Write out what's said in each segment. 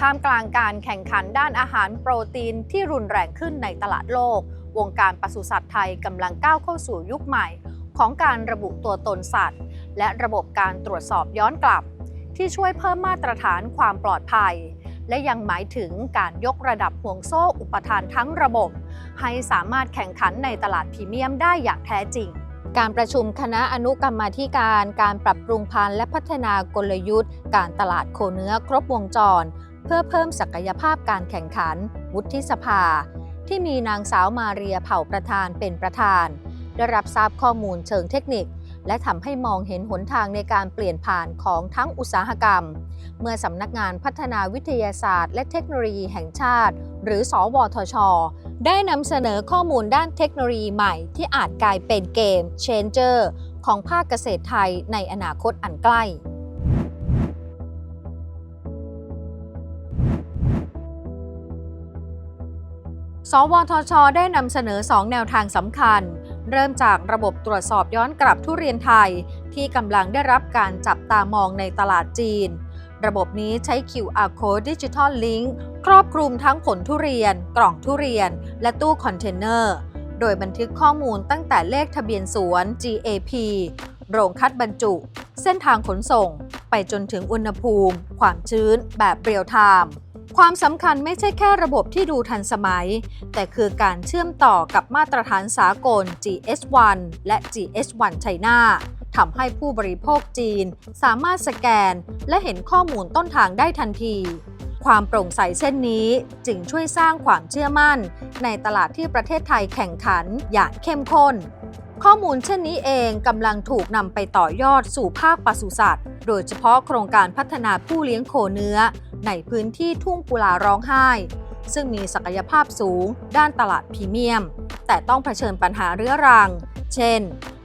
ท่ามกลางการแข่งขันด้านอาหารโปรตีนที่รุนแรงขึ้นในตลาดโลก วงการปศุสัตว์ไทยกำลังก้าวเข้าสู่ยุคใหม่ ของการระบุตัวตนสัตว์ และระบบการตรวจสอบย้อนกลับ ที่ช่วยเพิ่มมาตรฐานความปลอดภัย และยังหมายถึงการยกระดับห่วงโซ่อุปทานทั้งระบบ ให้สามารถแข่งขันในตลาดพรีเมียมได้อย่างแท้จริงการประชุมคณะอนุกรรมาธิการ การปรับปรุงพันธุ์และพัฒนากลยุทธ์ การตลาดโคเนื้อครบวงจร พื่อเพิ่มศักยภาพการแข่งขัน วุฒิสภา ที่มีนางสาวมาเรียเผ่าประธานเป็นประธาน ได้รับทราบข้อมูลเชิงเทคนิค และทำให้มองเห็นหนทางในการเปลี่ยนผ่านของทั้งอุตสาหกรรม เมื่อสำนักงานพัฒนาวิทยาศาสตร์ และเทคโนโลยีแห่งชาติ หรือ สวทช ได้นำเสนอข้อมูลด้านเทคโนโลยีใหม่ ที่อาจกลายเป็นเกม changer ของภาคเกษตรไทยในอนาคตอันใกล้ สวทช ได้นำเสนอ 2 แนวทางสำคัญ เริ่มจากระบบตรวจสอบย้อนกลับทุเรียนไทย ที่กำลังได้รับการจับตามองในตลาดจีน ระบบนี้ใช้ QR Code Digital Link ครอบคลุมทั้งผลทุเรียน กล่องทุเรียน และตู้คอนเทนเนอร์ โดยบันทึกข้อมูลตั้งแต่เลขทะเบียนสวน GAP โรงคัดบรรจุ เส้นทางขนส่ง ไปจนถึงอุณหภูมิ ความชื้น แบบเรียลไทม์ ความสำคัญไม่ใช่แค่ระบบที่ดูทันสมัย แต่คือการเชื่อมต่อกับมาตรฐานสากล GS1 และ GS1 China ทำให้ผู้บริโภคจีน สามารถสแกน และเห็นข้อมูลต้นทางได้ทันที ความโปร่งใสเส้นนี้จึงช่วยสร้างความเชื่อมั่น ในตลาดที่ประเทศไทยแข่งขันอย่างเข้มข้น ข้อมูลเช่นนี้เองกำลังถูกนำไปต่อยอดสู่ภาคปศุสัตว์ โดยเฉพาะโครงการพัฒนาผู้เลี้ยงโคเนื้อ ในพื้นที่ทุ่งกุลาร้องไห้ ซึ่งมีศักยภาพสูงด้านตลาดพรีเมียม แต่ต้องเผชิญปัญหาเรื้อรัง เช่น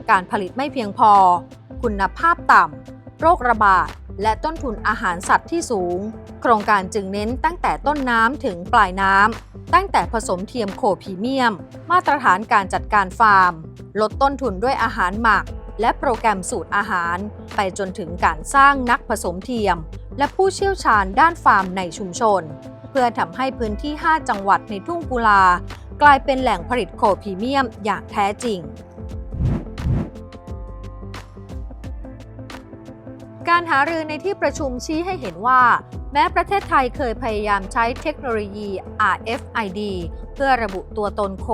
การผลิตไม่เพียงพอ คุณภาพต่ำ โรคระบาด และต้นทุนอาหารสัตว์ที่สูง โครงการจึงเน้นตั้งแต่ต้นน้ำถึงปลายน้ำ ตั้งแต่ผสมเทียมโคพรีเมียม มาตรฐานการจัดการฟาร์ม ลดต้นทุนด้วยอาหารหมักและโปรแกรมสูตรอาหาร ไปจนถึงการสร้างนักผสมเทียม และผู้เชี่ยวชาญด้านฟาร์มในชุมชน เพื่อทำให้พื้นที่ 5 จังหวัดในทุ่งกุลา กลายเป็นแหล่งผลิตโคพรีเมียมอย่างแท้จริง การหารือในที่ประชุมชี้ให้เห็นว่า แม้ประเทศไทยเคยพยายามใช้เทคโนโลยี RFID เพื่อระบุตัวตนโค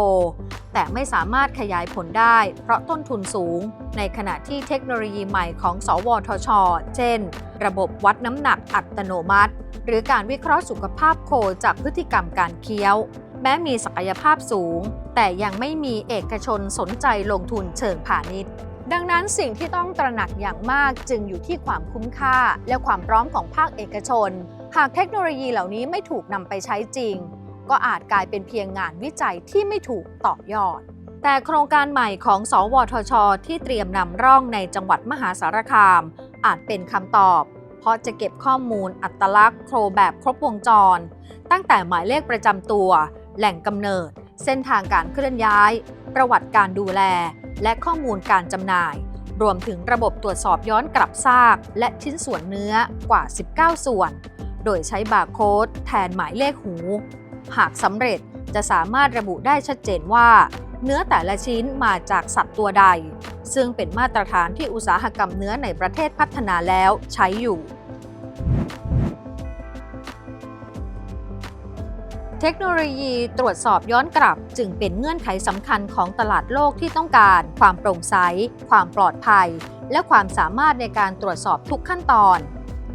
แต่ไม่สามารถขยายผลได้ เพราะต้นทุนสูง ในขณะที่เทคโนโลยีใหม่ของ สวทช เช่น ระบบวัดน้ำหนักอัตโนมัติ หรือการวิเคราะห์สุขภาพโคจากพฤติกรรมการเคี้ยว แม้มีศักยภาพสูง แต่ยังไม่มีเอกชนสนใจลงทุนเชิงพาณิชย์ดังนั้นสิ่งที่ต้องตระหนักอย่างมากจึงอยู่ที่ความคุ้มค่า และความพร้อมของภาคเอกชน หากเทคโนโลยีเหล่านี้ไม่ถูกนำไปใช้จริง ก็อาจกลายเป็นเพียงงานวิจัยที่ไม่ถูกต่อยอด แต่โครงการใหม่ของ สวทช ที่เตรียมนำร่องในจังหวัดมหาสารคาม อาจเป็นคำตอบ เพราะจะเก็บข้อมูลอัตลักษณ์โครแบบครบวงจร ตั้งแต่หมายเลขประจำตัว แหล่งกำเนิด เส้นทางการเคลื่อนย้าย ประวัติการดูแล และข้อมูลการจำหน่าย รวมถึงระบบตรวจสอบย้อนกลับซาก และชิ้นส่วนเนื้อกว่า 19 ส่วน โดยใช้บาร์โค้ดแทนหมายเลขหู หากสำเร็จจะสามารถระบุได้ชัดเจนว่า เนื้อแต่ละชิ้นมาจากสัตว์ตัวใด ซึ่งเป็นมาตรฐานที่อุตสาหกรรมเนื้อในประเทศพัฒนาแล้วใช้อยู่ เทคโนโลยีตรวจสอบย้อนกลับจึงเป็นเงื่อนไขสำคัญของตลาดโลกที่ต้องการ ความโปร่งใส ความปลอดภัย และความสามารถในการตรวจสอบทุกขั้นตอน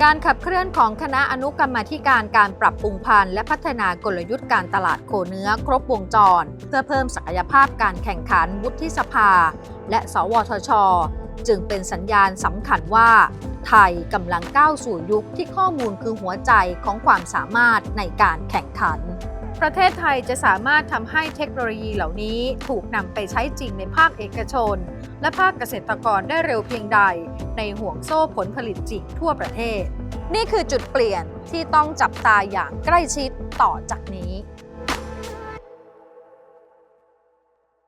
การขับเคลื่อนของคณะอนุกรรมาธิการการปรับปรุงพันธุ์และพัฒนากลยุทธ์การตลาดโคเนื้อครบวงจร เพื่อเพิ่มศักยภาพการแข่งขันวุฒิสภา และสวทช จึงเป็นสัญญาณสำคัญว่า ไทยกำลังก้าวสู่ยุคที่ข้อมูลคือหัวใจของความสามารถในการแข่งขัน ประเทศไทยจะสามารถทำให้เทคโนโลยีเหล่านี้ถูกนำไปใช้จริงในภาคเอกชน และภาคเกษตรกรได้เร็วเพียงใด ในห่วงโซ่ผลผลิตจริงทั่วประเทศ นี่คือจุดเปลี่ยนที่ต้องจับตาอย่างใกล้ชิดต่อจากนี้